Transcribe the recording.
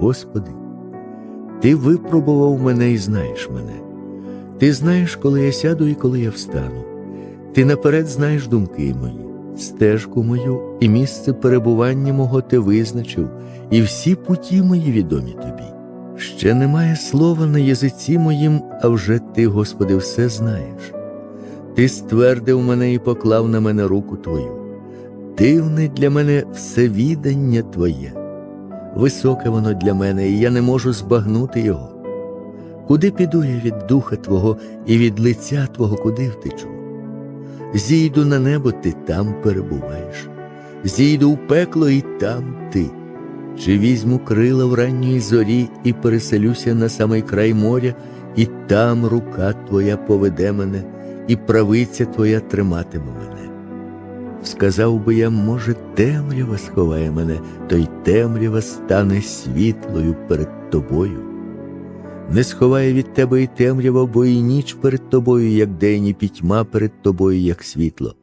Господи, Ти випробував мене і знаєш мене. Ти знаєш, коли я сяду і коли я встану. Ти наперед знаєш думки мої, стежку мою і місце перебування мого ти визначив, і всі путі мої відомі тобі. Ще немає слова на язиці моїм, а вже ти, Господи, все знаєш. Ти ствердив мене і поклав на мене руку Твою. Дивне для мене всевідання Твоє. Високе воно для мене, і я не можу збагнути його. Куди піду я від духа Твого і від лиця Твого, куди втечу? Зійду на небо, ти там перебуваєш, зійду в пекло, і там ти. Чи візьму крила в ранньої зорі і переселюся на самий край моря, і там рука Твоя поведе мене, і правиця Твоя триматиме мене. Сказав би я, може, темрява сховає мене, то й темрява стане світлою перед тобою. Не сховає від тебе і темрява, бо і ніч перед тобою, як день, і пітьма перед тобою, як світло.